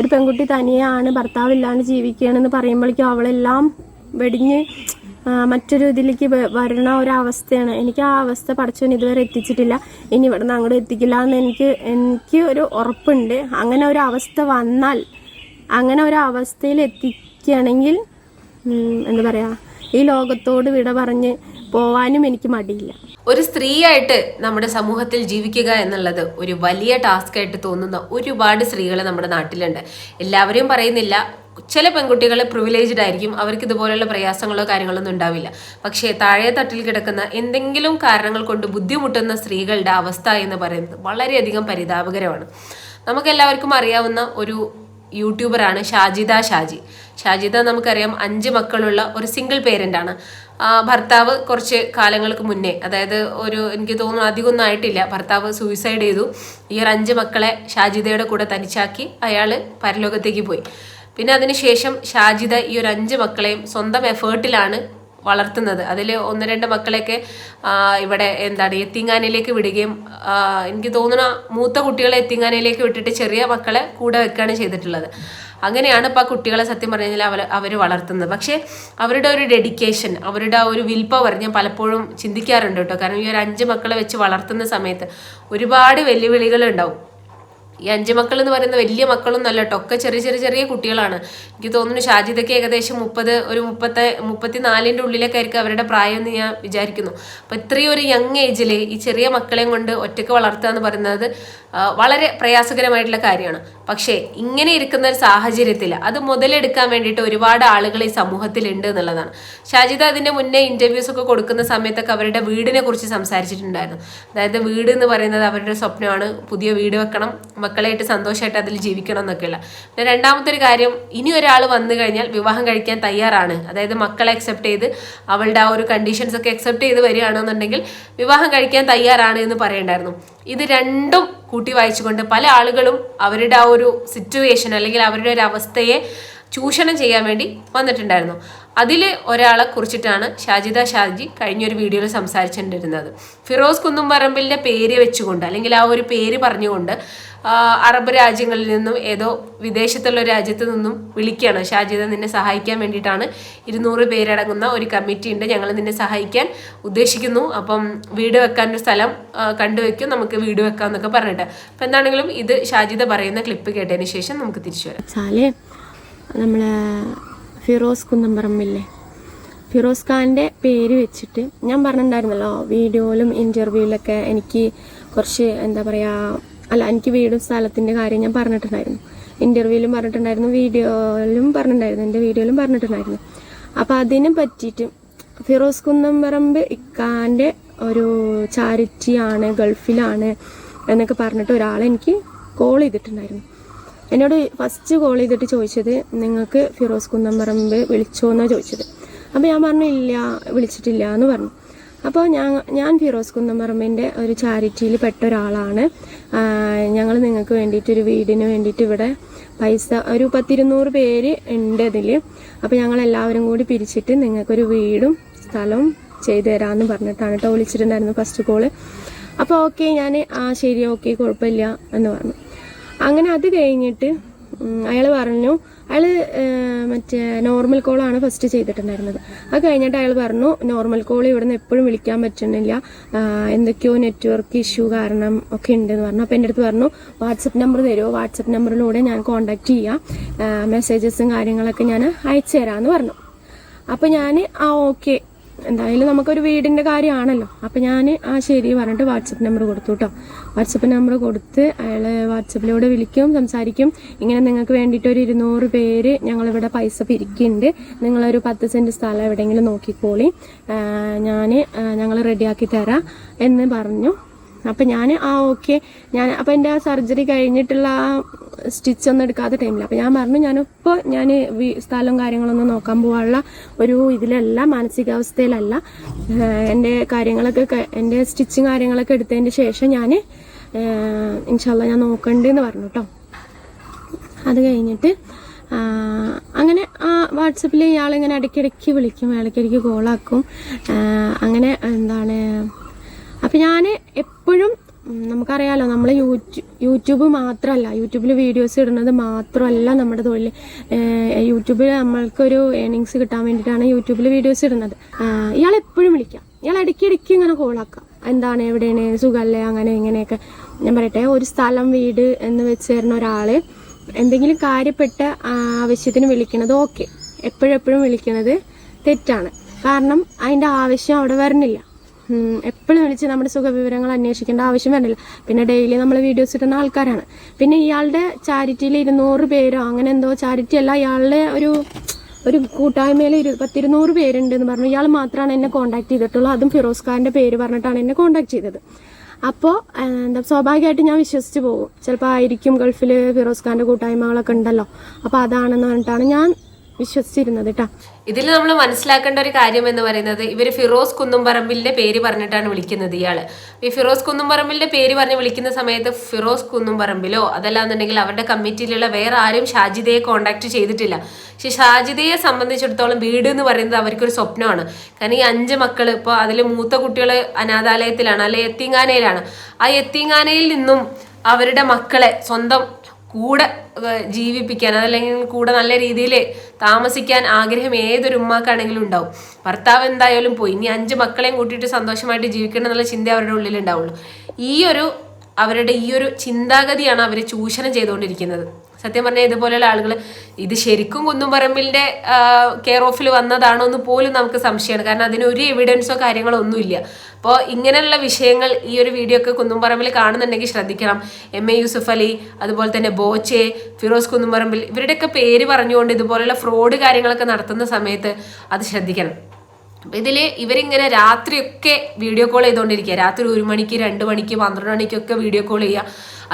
ഒരു പെൺകുട്ടി തനിയാണ് ഭർത്താവില്ലാണ്ട് ജീവിക്കുകയാണെന്ന് പറയുമ്പോഴേക്കും അവളെല്ലാം വെടിഞ്ഞ് മറ്റൊരു ഇതിലേക്ക് വരുന്ന ഒരവസ്ഥയാണ്. എനിക്ക് ആ അവസ്ഥ പഠിച്ചവൻ ഇതുവരെ എത്തിച്ചിട്ടില്ല. ഇനി ഇവിടുന്ന് അങ്ങോട്ട് എത്തിക്കില്ല എന്ന് എനിക്ക് എനിക്ക് ഒരു ഉറപ്പുണ്ട്. അങ്ങനെ ഒരു അവസ്ഥ വന്നാൽ അങ്ങനെ ഒരു അവസ്ഥയിൽ എത്തിക്കുകയാണെങ്കിൽ എന്താ പറയുക ഈ ലോകത്തോട് വിട പറഞ്ഞ് പോവാനും എനിക്ക് മടിയില്ല. ഒരു സ്ത്രീയായിട്ട് നമ്മുടെ സമൂഹത്തിൽ ജീവിക്കുക എന്നുള്ളത് ഒരു വലിയ ടാസ്ക് ആയിട്ട് തോന്നുന്ന ഒരുപാട് സ്ത്രീകൾ നമ്മുടെ നാട്ടിലുണ്ട്. എല്ലാവരെയും പറയുന്നില്ല ചില പെൺകുട്ടികൾ പ്രിവിലേജ്ഡ് ആയിരിക്കും അവർക്ക് ഇതുപോലെയുള്ള പ്രയാസങ്ങളോ കാര്യങ്ങളൊന്നും ഉണ്ടാവില്ല. പക്ഷേ താഴെ തട്ടിൽ കിടക്കുന്ന എന്തെങ്കിലും കാരണങ്ങൾ കൊണ്ട് ബുദ്ധിമുട്ടുന്ന സ്ത്രീകളുടെ അവസ്ഥ എന്ന് പറയുന്നത് വളരെയധികം പരിതാപകരമാണ്. നമുക്കെല്ലാവർക്കും അറിയാവുന്ന ഒരു യൂട്യൂബറാണ് ഷാജിദ ഷാജി. ഷാജിദ നമുക്കറിയാം അഞ്ച് മക്കളുള്ള ഒരു സിംഗിൾ പേരന്റാണ് ഭർത്താവ് കുറച്ച് കാലങ്ങൾക്ക് മുന്നേ അതായത് ഒരു എനിക്ക് തോന്നുന്നു അധികമൊന്നും ആയിട്ടില്ല. ഭർത്താവ് സൂയിസൈഡ് ചെയ്തു. ഈ ഒരു അഞ്ച് മക്കളെ ഷാജിദയുടെ കൂടെ തനിച്ചാക്കി അയാൾ പരലോകത്തേക്ക് പോയി. പിന്നെ അതിനുശേഷം ഷാജിദ ഈ ഒരു അഞ്ച് മക്കളെയും സ്വന്തം എഫേർട്ടിലാണ് വളർത്തുന്നത്. അതിൽ ഒന്ന് രണ്ട് മക്കളെയൊക്കെ ഇവിടെ എന്താണ് എത്തിങ്ങാനയിലേക്ക് വിടുകയും എനിക്ക് തോന്നുന്ന മൂത്ത കുട്ടികളെ എത്തിങ്ങാനയിലേക്ക് വിട്ടിട്ട് ചെറിയ മക്കളെ കൂടെ വെക്കുകയാണ് ചെയ്തിട്ടുള്ളത്. അങ്ങനെയാണ് ഇപ്പോൾ കുട്ടികളെ സത്യം പറഞ്ഞു അവർ അവർ വളർത്തുന്നത്. പക്ഷേ അവരുടെ ഒരു ഡെഡിക്കേഷൻ അവരുടെ ഒരു വിൽ പവർ ഞാൻ പലപ്പോഴും ചിന്തിക്കാറുണ്ട് കേട്ടോ. കാരണം ഈ ഒരു അഞ്ച് മക്കളെ വെച്ച് വളർത്തുന്ന സമയത്ത് ഒരുപാട് വെല്ലുവിളികൾ ഉണ്ടാവും. ഈ അഞ്ച് മക്കൾ എന്ന് പറയുന്ന വലിയ മക്കളൊന്നും അല്ല കേട്ടോ ഒക്കെ ചെറിയ ചെറിയ ചെറിയ കുട്ടികളാണ്. എനിക്ക് തോന്നുന്നു ഷാജിദയ്ക്ക് ഏകദേശം മുപ്പത് ഒരു മുപ്പത്തെ മുപ്പത്തി നാലിന്റെ ഉള്ളിലൊക്കെ ആയിരിക്കും അവരുടെ പ്രായം എന്ന് ഞാൻ വിചാരിക്കുന്നു. അപ്പം ഇത്രയും ഒരു യങ് ഏജിൽ ഈ ചെറിയ മക്കളെയും കൊണ്ട് ഒറ്റയ്ക്ക് വളർത്തുക എന്ന് പറയുന്നത് വളരെ പ്രയാസകരമായിട്ടുള്ള കാര്യമാണ്. പക്ഷേ ഇങ്ങനെ ഇരിക്കുന്ന ഒരു സാഹചര്യത്തിൽ അത് മുതലെടുക്കാൻ വേണ്ടിയിട്ട് ഒരുപാട് ആളുകൾ ഈ സമൂഹത്തിലുണ്ട് എന്നുള്ളതാണ്. ഷാജിദ അതിന്റെ മുന്നേ ഇന്റർവ്യൂസ് ഒക്കെ കൊടുക്കുന്ന സമയത്തൊക്കെ അവരുടെ വീടിനെ കുറിച്ച് സംസാരിച്ചിട്ടുണ്ടായിരുന്നു. അതായത് വീട് എന്ന് പറയുന്നത് അവരുടെ സ്വപ്നമാണ്. പുതിയ വീട് വെക്കണം മക്കളായിട്ട് സന്തോഷമായിട്ട് അതിൽ ജീവിക്കണം എന്നൊക്കെയുള്ള. പിന്നെ രണ്ടാമത്തെ ഒരു കാര്യം ഇനി ഒരാൾ വന്നു കഴിഞ്ഞാൽ വിവാഹം കഴിക്കാൻ തയ്യാറാണ്. അതായത് മക്കളെ അക്സെപ്റ്റ് ചെയ്ത് അവളുടെ ആ ഒരു കണ്ടീഷൻസ് ഒക്കെ അക്സെപ്റ്റ് ചെയ്ത് വരികയാണെന്നുണ്ടെങ്കിൽ വിവാഹം കഴിക്കാൻ തയ്യാറാണ് എന്ന് പറയണ്ടായിരുന്നു. ഇത് രണ്ടും കൂട്ടി വായിച്ചുകൊണ്ട് പല ആളുകളും അവരുടെ ആ ഒരു സിറ്റുവേഷൻ അല്ലെങ്കിൽ അവരുടെ ഒരു അവസ്ഥയെ ചൂഷണം ചെയ്യാൻ വേണ്ടി വന്നിട്ടുണ്ടായിരുന്നു. അതിൽ ഒരാളെ കുറിച്ചിട്ടാണ് ഷാജിദ ഷാജി കഴിഞ്ഞൊരു വീഡിയോയിൽ സംസാരിച്ചിട്ടുണ്ടിരുന്നത് ഫിറോസ് കുന്നുംപറമ്പിലിന്റെ പേര് വെച്ചുകൊണ്ട് അല്ലെങ്കിൽ ആ ഒരു പേര് പറഞ്ഞുകൊണ്ട് അറബ് രാജ്യങ്ങളിൽ നിന്നും ഏതോ വിദേശത്തുള്ള രാജ്യത്ത് നിന്നും വിളിക്കുകയാണ്. ഷാജിദ നിന്നെ സഹായിക്കാൻ വേണ്ടിയിട്ടാണ് ഇരുന്നൂറ് പേരടങ്ങുന്ന ഒരു കമ്മിറ്റി ഉണ്ട് ഞങ്ങൾ നിന്നെ സഹായിക്കാൻ ഉദ്ദേശിക്കുന്നു. അപ്പം വീട് വെക്കാൻ ഒരു സ്ഥലം കണ്ടുവെക്കും. നമുക്ക് വീട് വെക്കാം എന്നൊക്കെ പറഞ്ഞിട്ട്. അപ്പം എന്താണെങ്കിലും ഇത് ഷാജിദ പറയുന്ന ക്ലിപ്പ് കേട്ടതിന് ശേഷം നമുക്ക് തിരിച്ചു വരാം. നമ്മളെ ഫിറോസ് കുന്നമ്പറമ്പില്ലേ ഫിറോസ് ഖാന്റെ പേര് വെച്ചിട്ട് ഞാൻ പറഞ്ഞിട്ടുണ്ടായിരുന്നല്ലോ വീഡിയോയിലും ഇന്റർവ്യൂവിലൊക്കെ എനിക്ക് കുറച്ച് എന്താ പറയുക അല്ല എനിക്ക് വീടും സ്ഥലത്തിന്റെ കാര്യം ഞാൻ പറഞ്ഞിട്ടുണ്ടായിരുന്നു. ഇന്റർവ്യൂവിലും പറഞ്ഞിട്ടുണ്ടായിരുന്നു വീഡിയോയിലും പറഞ്ഞിട്ടുണ്ടായിരുന്നു എന്റെ വീഡിയോയിലും പറഞ്ഞിട്ടുണ്ടായിരുന്നു. അപ്പോൾ അതിനെ പറ്റിയിട്ട് ഫിറോസ് കുന്നമ്പറമ്പ് ഇക്കാന്റെ ഒരു ചാരിറ്റിയാണ് ഗൾഫിലാണ് എന്നൊക്കെ പറഞ്ഞിട്ട് ഒരാളെനിക്ക് കോൾ ചെയ്തിട്ടുണ്ടായിരുന്നു. എന്നോട് ഫസ്റ്റ് കോൾ ചെയ്തിട്ട് ചോദിച്ചത് നിങ്ങൾക്ക് ഫിറോസ് കുന്നമ്പറമ്പ് വിളിച്ചോ എന്നാണ് ചോദിച്ചത്? അപ്പോൾ ഞാൻ പറഞ്ഞു ഇല്ല വിളിച്ചിട്ടില്ല എന്ന് പറഞ്ഞു. അപ്പോൾ ഞാൻ ഞാൻ ഫിറോസ് കുന്നമ്പറമ്പിന്റെ ഒരു ചാരിറ്റിയിൽ പെട്ട ഒരാളാണ്. ഞങ്ങൾ നിങ്ങൾക്ക് വേണ്ടിയിട്ട് ഒരു വീടിന് വേണ്ടിയിട്ട് ഇവിടെ പൈസ ഒരു പത്തിരുന്നൂറ് പേര് ഉണ്ട് അതിൽ അപ്പോൾ ഞങ്ങൾ എല്ലാവരും കൂടി പിരിച്ചിട്ട് നിങ്ങൾക്കൊരു വീടും സ്ഥലവും ചെയ്തു തരാമെന്ന് പറഞ്ഞിട്ടാണ് കേട്ടോ വിളിച്ചിട്ടുണ്ടായിരുന്നു ഫസ്റ്റ് കോൾ അപ്പോൾ ഓക്കെ ഞാൻ ആ ശരി ഓക്കെ കുഴപ്പമില്ല എന്ന് പറഞ്ഞു. അങ്ങനെ അത് കഴിഞ്ഞിട്ട് അയാൾ പറഞ്ഞു അയാൾ മറ്റേ നോർമൽ കോളാണ് ഫസ്റ്റ് ചെയ്തിട്ടുണ്ടായിരുന്നത്. അത് കഴിഞ്ഞിട്ട് അയാൾ പറഞ്ഞു നോർമൽ കോൾ ഇവിടുന്ന് എപ്പോഴും വിളിക്കാൻ പറ്റുന്നില്ല. എന്തൊക്കെയോ നെറ്റ്വർക്ക് ഇഷ്യൂ കാരണം ഒക്കെ ഉണ്ടെന്ന് പറഞ്ഞു. അപ്പോൾ എന്റെ അടുത്ത് പറഞ്ഞു വാട്സപ്പ് നമ്പർ തരുമോ വാട്സപ്പ് നമ്പറിലൂടെ ഞാൻ കോൺടാക്ട് ചെയ്യാം. മെസ്സേജസും കാര്യങ്ങളൊക്കെ ഞാൻ അയച്ചു തരാമെന്ന് പറഞ്ഞു. അപ്പോൾ ഞാൻ ആ ഓക്കെ എന്തായാലും നമുക്കൊരു വീടിന്റെ കാര്യമാണല്ലോ. അപ്പം ഞാൻ ആ ശരി പറഞ്ഞിട്ട് വാട്സപ്പ് നമ്പർ കൊടുത്തു കേട്ടോ വാട്സപ്പ് നമ്പർ കൊടുത്ത് അയാൾ വാട്സപ്പിലൂടെ വിളിക്കും സംസാരിക്കും. ഇങ്ങനെ നിങ്ങൾക്ക് വേണ്ടിയിട്ട് ഒരു ഇരുന്നൂറ് പേര് ഞങ്ങളിവിടെ പൈസ പിരിക്കുന്നുണ്ട്. നിങ്ങളൊരു പത്ത് സെന്റ് സ്ഥലം എവിടെയെങ്കിലും നോക്കിക്കോളി. ഞാൻ ഞങ്ങൾ റെഡിയാക്കി തരാം എന്ന് പറഞ്ഞു. അപ്പം ഞാൻ ആ ഓക്കെ. ഞാൻ അപ്പം എന്റെ ആ സർജറി കഴിഞ്ഞിട്ടുള്ള ആ സ്റ്റിച്ച് ഒന്നും എടുക്കാത്ത ടൈമിൽ അപ്പം ഞാൻ പറഞ്ഞു ഞാനിപ്പോൾ ഞാൻ സ്ഥലവും കാര്യങ്ങളൊന്നും നോക്കാൻ പോകാനുള്ള ഒരു ഇതിലല്ല മാനസികാവസ്ഥയിലല്ല. എന്റെ കാര്യങ്ങളൊക്കെ എന്റെ സ്റ്റിച്ചും കാര്യങ്ങളൊക്കെ എടുത്തതിന് ശേഷം ഞാൻ ഇൻഷാല്ല ഞാൻ നോക്കണ്ടെന്ന് പറഞ്ഞു കേട്ടോ അത് കഴിഞ്ഞിട്ട് അങ്ങനെ ആ വാട്സപ്പിൽ ഇയാളിങ്ങനെ ഇടയ്ക്കിടയ്ക്ക് വിളിക്കും ഇടയ്ക്കിടയ്ക്ക് കോളാക്കും. അങ്ങനെ എന്താണ് അപ്പം ഞാൻ എപ്പോഴും നമുക്കറിയാലോ നമ്മൾ യൂട്യൂബ് യൂട്യൂബ് മാത്രമല്ല യൂട്യൂബിൽ വീഡിയോസ് ഇടുന്നത് മാത്രമല്ല നമ്മുടെ തൊഴിൽ യൂട്യൂബിൽ നമ്മൾക്കൊരു ഏണിങ്സ് കിട്ടാൻ വേണ്ടിയിട്ടാണ് യൂട്യൂബിൽ വീഡിയോസ് ഇടുന്നത്. ഇയാൾ എപ്പോഴും വിളിക്കാം. ഇയാൾ ഇടയ്ക്കിടയ്ക്ക് ഇങ്ങനെ കോളാക്കാം എന്താണ് എവിടെയാണ് സുഖമല്ലേ അങ്ങനെ ഇങ്ങനെയൊക്കെ. ഞാൻ പറയട്ടെ ഒരു സ്ഥലം വീട് എന്ന് വെച്ച് തരുന്ന ഒരാൾ എന്തെങ്കിലും കാര്യപ്പെട്ട ആവശ്യത്തിന് വിളിക്കണത് ഓക്കെ. എപ്പോഴെപ്പോഴും വിളിക്കണത് തെറ്റാണ്. കാരണം അതിന്റെ ആവശ്യം അവിടെ വരണില്ല. എപ്പോഴും വിളിച്ച് നമ്മുടെ സുഖവിവരങ്ങൾ അന്വേഷിക്കേണ്ട ആവശ്യം വരണില്ല. പിന്നെ ഡെയിലി നമ്മൾ വീഡിയോസ് ഇടുന്ന ആൾക്കാരാണ്. പിന്നെ ഇയാളുടെ ചാരിറ്റിയിൽ ഇരുന്നൂറ് പേരോ അങ്ങനെ എന്തോ ചാരിറ്റി അല്ല ഇയാളുടെ ഒരു ഒരു കൂട്ടായ്മയിൽ ഇരു പത്തിരുന്നൂറ് പേരുണ്ട് എന്ന് പറഞ്ഞു. ഇയാൾ മാത്രമാണ് എന്നെ കോൺടാക്ട് ചെയ്തിട്ടുള്ളൂ. അതും ഫിറോസ് ഖാന്റെ പേര് പറഞ്ഞിട്ടാണ് എന്നെ കോൺടാക്ട് ചെയ്തത്. അപ്പോൾ എന്താ സ്വാഭാവികമായിട്ട് ഞാൻ വിശ്വസിച്ച് പോകും. ചിലപ്പോൾ ആയിരിക്കും ഗൾഫിൽ ഫിറോസ് ഖാന്റെ കൂട്ടായ്മകളൊക്കെ ഉണ്ടല്ലോ. അപ്പോൾ അതാണെന്ന് പറഞ്ഞിട്ടാണ് ഞാൻ വിശ്വസിച്ചിരുന്നത് കേട്ടോ ഇതിൽ നമ്മൾ മനസ്സിലാക്കേണ്ട ഒരു കാര്യം എന്ന് പറയുന്നത് ഇവർ ഫിറോസ് കുന്നുംപറമ്പിലിന്റെ പേര് പറഞ്ഞിട്ടാണ് വിളിക്കുന്നത് ഇയാൾ. ഈ ഫിറോസ് കുന്നുംപറമ്പിലിന്റെ പേര് പറഞ്ഞ് വിളിക്കുന്ന സമയത്ത് ഫിറോസ് കുന്നുംപറമ്പിലോ അതല്ലാന്നുണ്ടെങ്കിൽ അവരുടെ കമ്മിറ്റിയിലുള്ള വേറെ ആരും ഷാജിദയെ കോണ്ടാക്ട് ചെയ്തിട്ടില്ല. പക്ഷെ ഷാജിദയെ സംബന്ധിച്ചിടത്തോളം വീട് എന്ന് പറയുന്നത് അവർക്കൊരു സ്വപ്നമാണ്. കാരണം ഈ അഞ്ച് മക്കൾ ഇപ്പോൾ അതിൽ മൂത്ത കുട്ടികൾ അനാഥാലയത്തിലാണ് അല്ലെ എത്തിങ്ങാനയിലാണ്. ആ എത്തിങ്ങാനയിൽ നിന്നും അവരുടെ മക്കളെ സ്വന്തം കൂടെ ജീവിപ്പിക്കാൻ അതല്ലെങ്കിൽ കൂടെ നല്ല രീതിയിൽ താമസിക്കാൻ ആഗ്രഹം ഏതൊരു ഉമ്മാക്കാണെങ്കിലും ഉണ്ടാവും. ഭർത്താവ് എന്തായാലും പോയി. ഇനി അഞ്ച് മക്കളെയും കൂട്ടിയിട്ട് സന്തോഷമായിട്ട് ജീവിക്കണം എന്നുള്ള ചിന്ത അവരുടെ ഉള്ളിൽ ഉണ്ടാവുള്ളൂ ഈ ഒരു അവരുടെ ഈ ഒരു ചിന്താഗതിയാണ് അവർ ചൂഷണം ചെയ്തുകൊണ്ടിരിക്കുന്നത്. സത്യം പറഞ്ഞാൽ ഇതുപോലെയുള്ള ആളുകൾ ഇത് ശരിക്കും കുന്നുംപറമ്പിലിന്റെ കെയർ ഓഫിൽ വന്നതാണോ എന്ന് പോലും നമുക്ക് സംശയമാണ്. കാരണം അതിന് ഒരു എവിഡൻസോ കാര്യങ്ങളോ ഒന്നുമില്ല. അപ്പോൾ ഇങ്ങനെയുള്ള വിഷയങ്ങൾ ഈ ഒരു വീഡിയോ ഒക്കെ കുന്നുംപറമ്പിൽ കാണുന്നുണ്ടെങ്കിൽ ശ്രദ്ധിക്കണം. എം എ യൂസുഫ് അലി അതുപോലെ തന്നെ ബോച്ചെ ഫിറോസ് കുന്നുംപറമ്പിൽ ഇവരുടെയൊക്കെ പേര് പറഞ്ഞുകൊണ്ട് ഇതുപോലെയുള്ള ഫ്രോഡ് കാര്യങ്ങളൊക്കെ നടത്തുന്ന സമയത്ത് അത് ശ്രദ്ധിക്കണം. അപ്പം ഇതിൽ ഇവരിങ്ങനെ രാത്രിയൊക്കെ വീഡിയോ കോൾ ചെയ്തുകൊണ്ടിരിക്കുക രാത്രി ഒരു മണിക്ക് രണ്ട് മണിക്ക് പന്ത്രണ്ട് മണിക്കൊക്കെ വീഡിയോ കോൾ ചെയ്യുക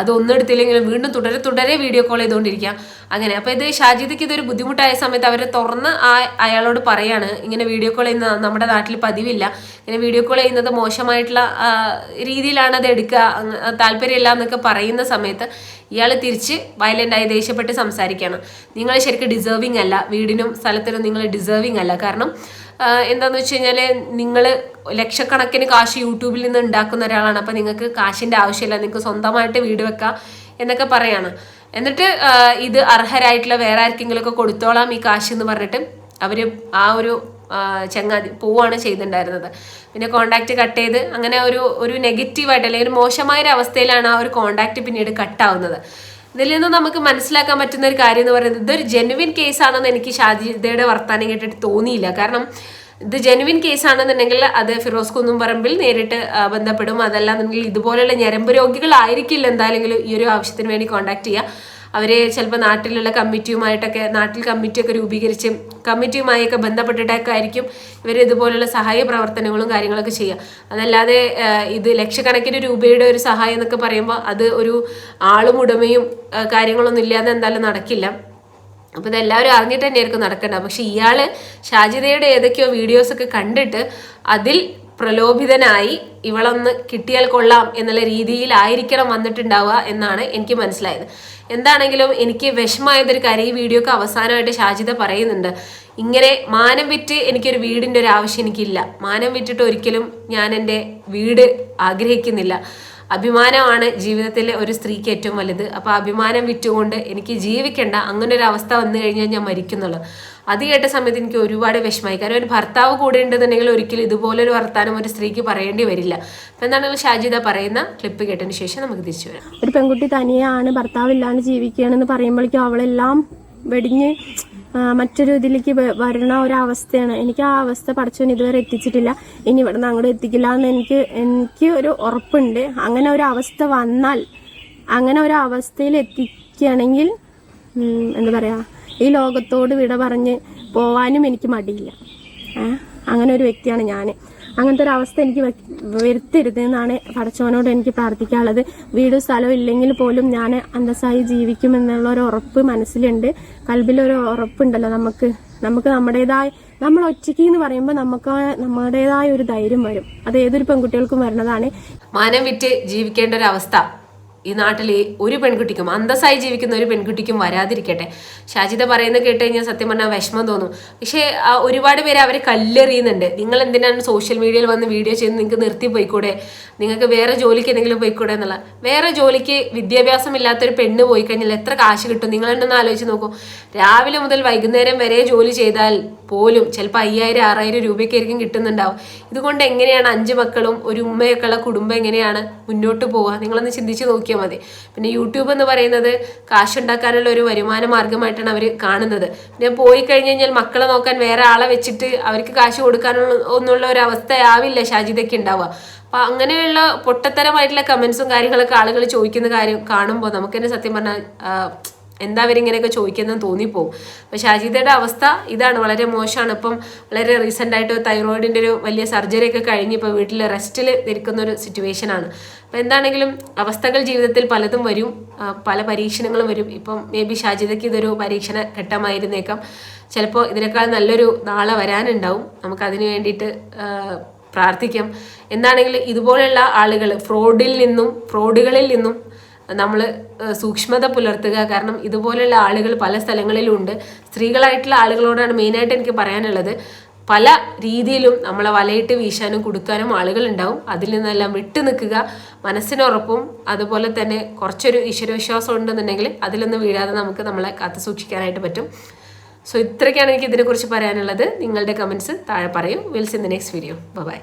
അത് ഒന്നെടുത്തില്ലെങ്കിലും വീണ്ടും തുടരെ തുടരെ വീഡിയോ കോൾ ചെയ്തുകൊണ്ടിരിക്കുക അങ്ങനെ. അപ്പോൾ ഇത് ഷാജിദയ്ക്ക് ഇതൊരു ബുദ്ധിമുട്ടായ സമയത്ത് അവരെ തുറന്ന് ആ അയാളോട് പറയാണ്. ഇങ്ങനെ വീഡിയോ കോൾ ചെയ്യുന്ന നമ്മുടെ നാട്ടിൽ പതിവില്ല. ഇങ്ങനെ വീഡിയോ കോൾ ചെയ്യുന്നത് മോശമായിട്ടുള്ള രീതിയിലാണ് അത് എടുക്കുക താല്പര്യമില്ല എന്നൊക്കെ പറയുന്ന സമയത്ത് ഇയാൾ തിരിച്ച് വയലന്റായി ദേഷ്യപ്പെട്ട് സംസാരിക്കുകയാണ് നിങ്ങൾ ശരിക്കും ഡിസേർവിങ് അല്ല. വീടിനും സ്ഥലത്തിനും നിങ്ങൾ ഡിസേർവിങ് അല്ല. കാരണം ആഹ് എന്താന്ന് വെച്ച് കഴിഞ്ഞാൽ നിങ്ങൾ ലക്ഷക്കണക്കിന് കാശ് യൂട്യൂബിൽ നിന്ന് ഉണ്ടാക്കുന്ന ഒരാളാണ്. അപ്പം നിങ്ങൾക്ക് കാശിന്റെ ആവശ്യമില്ല. നിങ്ങൾക്ക് സ്വന്തമായിട്ട് വീട് വെക്കാം എന്നൊക്കെ പറയാണ്. എന്നിട്ട് ഇത് അർഹരായിട്ടുള്ള വേറെ ആർക്കെങ്കിലും ഒക്കെ കൊടുത്തോളാം ഈ കാശ് എന്ന് പറഞ്ഞിട്ട് അവർ ആ ഒരു ചങ്ങാതി പോവാണ് ചെയ്തിട്ടുണ്ടായിരുന്നത്. പിന്നെ കോണ്ടാക്ട് കട്ട് ചെയ്ത് അങ്ങനെ ഒരു ഒരു നെഗറ്റീവായിട്ട് അല്ലെങ്കിൽ ഒരു മോശമായ ഒരു അവസ്ഥയിലാണ് ആ ഒരു കോണ്ടാക്ട് പിന്നീട് കട്ടാവുന്നത് ഇതിൽ നിന്ന് നമുക്ക് മനസ്സിലാക്കാൻ പറ്റുന്ന ഒരു കാര്യം എന്ന് പറയുന്നത് ഇതൊരു ജെനുവിൻ കേസാണെന്ന് എനിക്ക് ഷാജിദയുടെ വർത്താനം കേട്ടിട്ട് തോന്നിയില്ല. കാരണം ഇത് ജെനുവിൻ കേസാണെന്നുണ്ടെങ്കിൽ അത് ഫിറോസ് കുന്നുംപറമ്പിൽ നേരിട്ട് ബന്ധപ്പെടും. അതല്ലാന്നുണ്ടെങ്കിൽ ഇതുപോലെയുള്ള ഞരമ്പ് രോഗികളായിരിക്കില്ല എന്തായാലും ഈ ഒരു ആവശ്യത്തിന് വേണ്ടി കോൺടാക്ട് ചെയ്യുക. അവരെ ചിലപ്പോൾ നാട്ടിലുള്ള കമ്മിറ്റിയുമായിട്ടൊക്കെ നാട്ടിൽ കമ്മിറ്റിയൊക്കെ രൂപീകരിച്ച് കമ്മിറ്റിയുമായൊക്കെ ബന്ധപ്പെട്ടിട്ടൊക്കെ ആയിരിക്കും ഇവർ ഇതുപോലുള്ള സഹായ പ്രവർത്തനങ്ങളും കാര്യങ്ങളൊക്കെ ചെയ്യുക. അതല്ലാതെ ഇത് ലക്ഷക്കണക്കിന് രൂപയുടെ ഒരു സഹായം എന്നൊക്കെ പറയുമ്പോൾ അത് ഒരു ആളും ഉടമയും കാര്യങ്ങളൊന്നും ഇല്ലാതെ എന്തായാലും നടക്കില്ല. അപ്പോൾ ഇതെല്ലാവരും അറിഞ്ഞിട്ട് തന്നെയായിരിക്കും നടക്കേണ്ടത്. പക്ഷേ ഇയാൾ ഷാജിതയുടെ ഏതൊക്കെയോ വീഡിയോസൊക്കെ കണ്ടിട്ട് അതിൽ പ്രലോഭിതനായി ഇവളൊന്ന് കിട്ടിയാൽ കൊള്ളാം എന്നുള്ള രീതിയിലായിരിക്കണം വന്നിട്ടുണ്ടാവുക എന്നാണ് എനിക്ക് മനസ്സിലായത്. എന്താണെങ്കിലും എനിക്ക് വിഷമായതൊരു കാര്യം ഈ വീഡിയോക്ക് അവസാനമായിട്ട് ഷാജിത പറയുന്നുണ്ട്. ഇങ്ങനെ മാനം വിറ്റ് എനിക്കൊരു വീടിന്റെ ഒരു ആവശ്യം എനിക്കില്ല. മാനം വിറ്റിട്ട് ഒരിക്കലും ഞാൻ എന്റെ വീട് ആഗ്രഹിക്കുന്നില്ല. അഭിമാനമാണ് ജീവിതത്തിലെ ഒരു സ്ത്രീക്ക് ഏറ്റവും വലുത്. അപ്പോൾ അഭിമാനം വിറ്റുകൊണ്ട് എനിക്ക് ജീവിക്കേണ്ട അങ്ങനെ ഒരു അവസ്ഥ വന്നു കഴിഞ്ഞാൽ ഞാൻ മരിക്കുന്നുള്ളൂ. അത് കേട്ട സമയത്ത് എനിക്ക് ഒരുപാട് വിഷമമായി. കാരണം ഒരു ഭർത്താവ് കൂടെ ഉണ്ടെന്നുണ്ടെങ്കിൽ ഒരിക്കലും ഇതുപോലൊരു വർത്താനം ഒരു സ്ത്രീക്ക് പറയേണ്ടി വരില്ല. അപ്പം എന്താണ് ഷാജിദ പറയുന്ന ക്ലിപ്പ് കേട്ടതിന് ശേഷം നമുക്ക് തിരിച്ചു വരാം. ഒരു പെൺകുട്ടി തനിയാണ് ഭർത്താവില്ലാണ്ട് ജീവിക്കുകയാണെന്ന് പറയുമ്പോഴേക്കും അവളെല്ലാം വെടിഞ്ഞ് മറ്റൊരു ഇതിലേക്ക് വരണ ഒരവസ്ഥയാണ്. എനിക്ക് ആ അവസ്ഥ പഠിച്ചവൻ ഇതുവരെ എത്തിച്ചിട്ടില്ല. ഇനി ഇവിടെ നിന്ന് അങ്ങോട്ട് എത്തിക്കില്ല എന്ന് എനിക്ക് എനിക്ക് ഒരു ഉറപ്പുണ്ട്. അങ്ങനെ ഒരു അവസ്ഥ വന്നാൽ അങ്ങനെ ഒരു അവസ്ഥയിൽ എത്തിക്കുകയാണെങ്കിൽ എന്താ പറയുക ഈ ലോകത്തോട് വിട പറഞ്ഞ് പോവാനും എനിക്ക് മടിയില്ല. അങ്ങനെ ഒരു വ്യക്തിയാണ് ഞാൻ അങ്ങനത്തെ ഒരു അവസ്ഥ എനിക്ക് വെ- വരുത്തരുത് എന്നാണ് പടച്ചവനോട് എനിക്ക് പ്രാർത്ഥിക്കാനുള്ളത്. വീട് സ്ഥലവും ഇല്ലെങ്കിൽ പോലും ഞാൻ അന്തസ്സായി ജീവിക്കുമെന്നുള്ള ഒരു ഉറപ്പ് മനസ്സിലുണ്ട്. കൽബിലൊരു ഉറപ്പുണ്ടല്ലോ നമുക്ക്. നമുക്ക് നമ്മുടേതായ നമ്മൾ ഒറ്റയ്ക്ക് എന്ന് പറയുമ്പോൾ നമുക്ക് നമ്മുടേതായ ഒരു ധൈര്യം വരും. അത് ഏതൊരു പെൺകുട്ടികൾക്കും വരുന്നതാണ് മാനം വിറ്റ് ജീവിക്കേണ്ട ഒരു അവസ്ഥ. ഈ നാട്ടിൽ ഒരു പെൺകുട്ടിക്കും അന്തസ്സായി ജീവിക്കുന്ന ഒരു പെൺകുട്ടിക്കും വരാതിരിക്കട്ടെ. ഷാജിത പറയുന്നത് കേട്ട് കഴിഞ്ഞാൽ സത്യം പറഞ്ഞാൽ വിഷമം തോന്നും. പക്ഷേ ഒരുപാട് പേര് അവരെ കല്ലെറിയുന്നുണ്ട്. നിങ്ങൾ എന്തിനാണ് സോഷ്യൽ മീഡിയയിൽ വന്ന് വീഡിയോ ചെയ്ത് നിങ്ങൾക്ക് നിർത്തി പോയിക്കൂടെ? നിങ്ങൾക്ക് വേറെ ജോലിക്ക് എന്തെങ്കിലും പോയിക്കൂടെ എന്നുള്ള. വേറെ ജോലിക്ക് വിദ്യാഭ്യാസം ഇല്ലാത്തൊരു പെണ്ണ് പോയി കഴിഞ്ഞാൽ എത്ര കാശ് കിട്ടും? നിങ്ങൾ എന്നൊന്ന് ആലോചിച്ച് നോക്കൂ. രാവിലെ മുതൽ വൈകുന്നേരം വരെ ജോലി ചെയ്താൽ പോലും ചിലപ്പോൾ അയ്യായിരം ആറായിരം രൂപയ്ക്കായിരിക്കും കിട്ടുന്നുണ്ടാവും. ഇതുകൊണ്ട് എങ്ങനെയാണ് അഞ്ച് മക്കളും ഒരു ഉമ്മയൊക്കെ ഉള്ള കുടുംബം എങ്ങനെയാണ് മുന്നോട്ട് പോവുക? നിങ്ങളൊന്ന് ചിന്തിച്ച് നോക്കിയാൽ മതി. പിന്നെ യൂട്യൂബ് എന്ന് പറയുന്നത് കാശുണ്ടാക്കാനുള്ള ഒരു വരുമാന മാർഗമായിട്ടാണ് അവർ കാണുന്നത്. പിന്നെ പോയി കഴിഞ്ഞ് കഴിഞ്ഞാൽ മക്കളെ നോക്കാൻ വേറെ ആളെ വെച്ചിട്ട് അവർക്ക് കാശ് കൊടുക്കാനുള്ള ഒന്നുള്ള ഒരു അവസ്ഥയാവില്ല ഷാജിദയ്ക്ക് ഉണ്ടാവുക. അപ്പം അങ്ങനെയുള്ള പൊട്ടത്തരമായിട്ടുള്ള കമൻസും കാര്യങ്ങളൊക്കെ ആളുകൾ ചോദിക്കുന്ന കാര്യം കാണുമ്പോൾ നമുക്ക് തന്നെ സത്യം പറഞ്ഞാൽ എന്താ അവരിങ്ങനെയൊക്കെ ചോദിക്കുന്നതെന്ന് തോന്നിപ്പോവും. അപ്പം ഷാജിദയുടെ അവസ്ഥ ഇതാണ്. വളരെ മോശമാണ്. ഇപ്പം വളരെ റീസെന്റായിട്ട് തൈറോയിഡിന്റെ ഒരു വലിയ സർജറി ഒക്കെ കഴിഞ്ഞ് ഇപ്പോൾ വീട്ടിൽ റെസ്റ്റിൽ ഇരിക്കുന്ന ഒരു സിറ്റുവേഷനാണ് അപ്പോൾ എന്താണെങ്കിലും അവസ്ഥകൾ ജീവിതത്തിൽ പലതും വരും. പല പരീക്ഷണങ്ങളും വരും. ഇപ്പം മേ ബി ഷാജിദയ്ക്ക് ഇതൊരു പരീക്ഷണ ഘട്ടമായിരുന്നേക്കാം. ചിലപ്പോൾ ഇതിനേക്കാൾ നല്ലൊരു നാളെ വരാനുണ്ടാവും. നമുക്കതിന് വേണ്ടിയിട്ട് പ്രാർത്ഥിക്കാം. എന്താണെങ്കിലും ഇതുപോലെയുള്ള ആളുകൾ ഫ്രോഡിൽ നിന്നും ഫ്രോഡുകളിൽ നിന്നും നമ്മൾ സൂക്ഷ്മത പുലർത്തുക. കാരണം ഇതുപോലെയുള്ള ആളുകൾ പല സ്ഥലങ്ങളിലും ഉണ്ട് സ്ത്രീകളായിട്ടുള്ള ആളുകളോടാണ് മെയിനായിട്ട് എനിക്ക് പറയാനുള്ളത്. പല രീതിയിലും നമ്മളെ വലയിട്ട് വീശാനും കൊടുക്കാനും ആളുകൾ ഉണ്ടാവും. അതിൽ നിന്നെല്ലാം വിട്ടു നിൽക്കുക. മനസ്സിനുറപ്പും അതുപോലെ തന്നെ കുറച്ചൊരു ഈശ്വരവിശ്വാസം ഉണ്ടെന്നുണ്ടെങ്കിൽ അതിലൊന്നും വീഴാതെ നമുക്ക് നമ്മളെ കാത്തു സൂക്ഷിക്കാനായിട്ട് പറ്റും. സോ ഇത്രയ്ക്കാണ് എനിക്ക് ഇതിനെക്കുറിച്ച് പറയാനുള്ളത്. നിങ്ങളുടെ കമൻസ് താഴെ പറയും. We'll see in the next video. Bye.